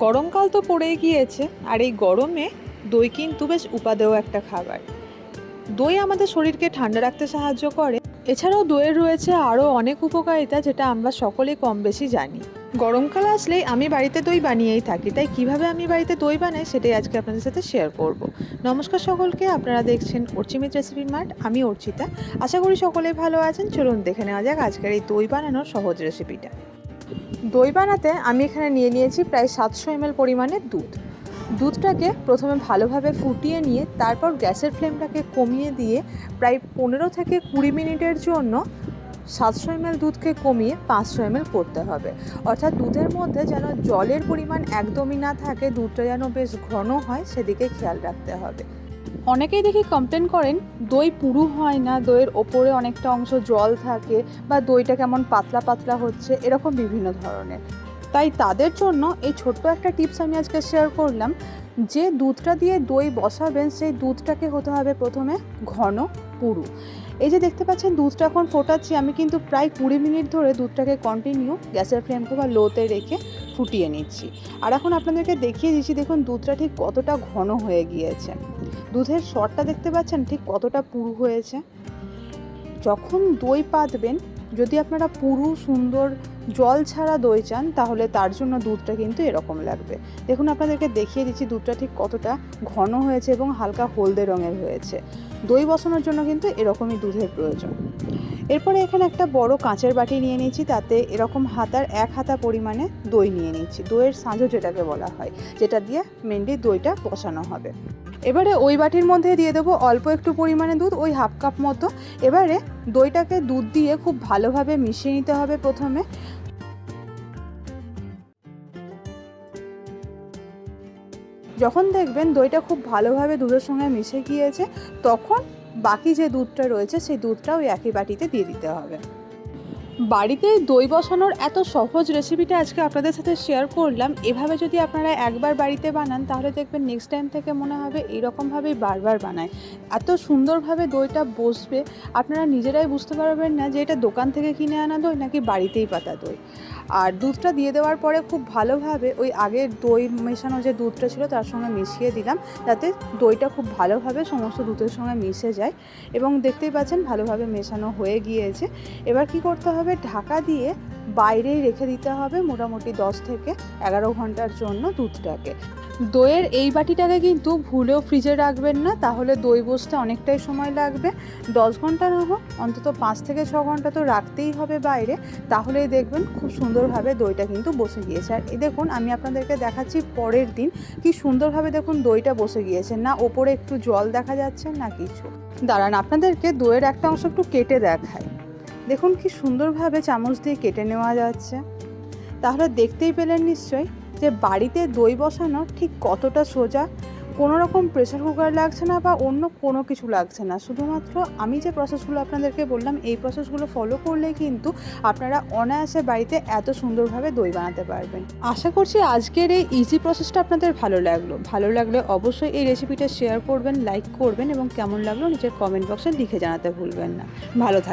গরমকাল তো পড়েই গিয়েছে, আর এই গরমে দই কিন্তু বেশ উপাদেয় একটা খাবার। দই আমাদের শরীরকে ঠান্ডা রাখতে সাহায্য করে। এছাড়াও দইয়ের রয়েছে আরও অনেক উপকারিতা যেটা আমরা সকলেই কম বেশি জানি। গরমকাল আসলেই আমি বাড়িতে দই বানিয়েই থাকি, তাই কীভাবে আমি বাড়িতে দই বানাই সেটাই আজকে আপনাদের সাথে শেয়ার করব। নমস্কার সকলকে, আপনারা দেখছেন অর্চিমিত রেসিপি মার্ট, আমি অর্চিতা। আশা করি সকলেই ভালো আছেন, চলুন দেখে নেওয়া যাক আজকের এই দই বানানোর সহজ রেসিপিটা দই বানাতে আমি এখানে নিয়ে নিয়েছি প্রায় সাতশো এমএল পরিমাণের দুধ। দুধটাকে প্রথমে ভালোভাবে ফুটিয়ে নিয়ে তারপর গ্যাসের ফ্লেমটাকে কমিয়ে দিয়ে প্রায় পনেরো থেকে কুড়ি মিনিটের জন্য সাতশো এমএল দুধকে কমিয়ে পাঁচশো এমএল করতে হবে। অর্থাৎ দুধের মধ্যে যেন জলের পরিমাণ একদমই না থাকে, দুধটা যেন বেশ ঘন হয়, সেদিকে খেয়াল রাখতে হবে। অনেকেই দেখি কমপ্লেন করেন, দই পুরু হয় না, দইয়ের ওপরে অনেকটা অংশ জল থাকে বা দইটা কেমন পাতলা পাতলা হচ্ছে, এরকম বিভিন্ন ধরনের। তাই তাদের জন্য এই ছোট্ট একটা টিপস আমি আজকে শেয়ার করলাম যে দুধটা দিয়ে দই বসাবেন, সেই দুধটাকে হতে হবে প্রথমে ঘন পুরু। এই যে দেখতে পাচ্ছেন দুধটা এখন ফোটাচ্ছি, আমি কিন্তু প্রায় কুড়ি মিনিট ধরে দুধটাকে কন্টিনিউ গ্যাসের ফ্লেমকে বা লোতে রেখে ফুটিয়ে নিচ্ছি। আর এখন আপনাদেরকে দেখিয়ে দিচ্ছি, দেখুন দুধটা ঠিক কতটা ঘন হয়ে গিয়েছে। দুধের স্বরটা দেখতে পাচ্ছেন ঠিক কতটা পুরু হয়েছে। যখন দই পাতবেন যদি আপনারা পুরু, সুন্দর জল ছাড়া দই চান, তাহলে তার জন্য দুধটা কিন্তু এরকম লাগবে। দেখুন, আপনাদেরকে দেখিয়ে দিচ্ছি দুধটা ঠিক কতটা ঘন হয়েছে এবং হালকা হলদে রঙের হয়েছে। দই বসানোর জন্য কিন্তু এরকমই দুধের প্রয়োজন। এরপরে এখানে একটা বড় কাঁচের বাটি নিয়ে নিয়েছি, তাতে এরকম হাতার এক হাতা পরিমাণে দই নিয়ে নিচ্ছি। দইয়ের সাঁজো যেটাকে বলা হয়, যেটা দিয়ে মেনলি দইটা বসানো হবে। এবারে ওই বাটির মধ্যে দিয়ে দেবো অল্প একটু পরিমাণে দুধ, ওই হাফ কাপ মতো। এবারে দইটাকে দুধ দিয়ে খুব ভালোভাবে মিশিয়ে নিতে হবে প্রথমে। যখন দেখবেন দইটা খুব ভালোভাবে দুধের সঙ্গে মিশে গিয়েছে, তখন বাকি যে দুধটা রয়েছে, সেই দুধটা ওই একই বাটিতে দিয়ে দিতে হবে। বাড়িতে দই বসানোর এত সহজ রেসিপিটা আজকে আপনাদের সাথে শেয়ার করলাম। এভাবে যদি আপনারা একবার বাড়িতে বানান, তাহলে দেখবেন নেক্সট টাইম থেকে মনে হবে এইরকমভাবেই বারবার বানায়। এত সুন্দরভাবে দইটা বসবে, আপনারা নিজেরাই বুঝতে পারবেন না যে এটা দোকান থেকে কিনে আনা দই নাকি বাড়িতেই পাতা দই। আর দুধটা দিয়ে দেওয়ার পরে খুব ভালোভাবে ওই আগের দই মেশানো যে দুধটা ছিল, তার সঙ্গে মিশিয়ে দিলাম। যাতে দইটা খুব ভালোভাবে সমস্ত দুধের সঙ্গে মিশে যায়। এবং দেখতেই পাচ্ছেন ভালোভাবে মেশানো হয়ে গিয়েছে। এবার কি করতে হবে? ঢাকা দিয়ে বাইরেই রেখে দিতে হবে মোটামুটি দশ থেকে এগারো ঘণ্টার জন্য দুধটাকে। দইয়ের এই বাটিটাকে কিন্তু ভুলেও ফ্রিজে রাখবেন না, তাহলে দই বসতে অনেকটাই সময় লাগবে। দশ ঘণ্টা না হোক, অন্তত পাঁচ থেকে ছ ঘণ্টা তো রাখতেই হবে বাইরে, তাহলেই দেখবেন খুব সুন্দরভাবে দইটা কিন্তু বসে গিয়েছে। আর এই দেখুন, আমি আপনাদেরকে দেখাচ্ছি পরের দিন কি সুন্দরভাবে দেখুন দইটা বসে গিয়েছে। না ওপরে একটু জল দেখা যাচ্ছে, না কিছু। দাঁড়ান, আপনাদেরকে দইয়ের একটা অংশ একটু কেটে দেখায় দেখুন কি সুন্দরভাবে চামচ দিয়ে কেটে নেওয়া যাচ্ছে। তাহলে দেখতেই পেলেন নিশ্চয়ই যে বাড়িতে দই বসানো ঠিক কতটা সোজা। কোনো রকম প্রেশার কুকার লাগছে না বা অন্য কোনো কিছু লাগছে না। শুধুমাত্র আমি যে প্রসেসগুলো আপনাদেরকে বললাম, এই প্রসেসগুলো ফলো করলে কিন্তু আপনারা অনায়াসে বাড়িতে এত সুন্দরভাবে দই বানাতে পারবেন। আশা করছি আজকের এই ইজি প্রসেসটা আপনাদের ভালো লাগল। ভালো লাগলে অবশ্যই এই রেসিপিটা শেয়ার করবেন লাইক করবেন এবং কেমন লাগল নিজের কমেন্ট বক্সে লিখে জানাতে ভুলবেন না। ভালো থাকবেন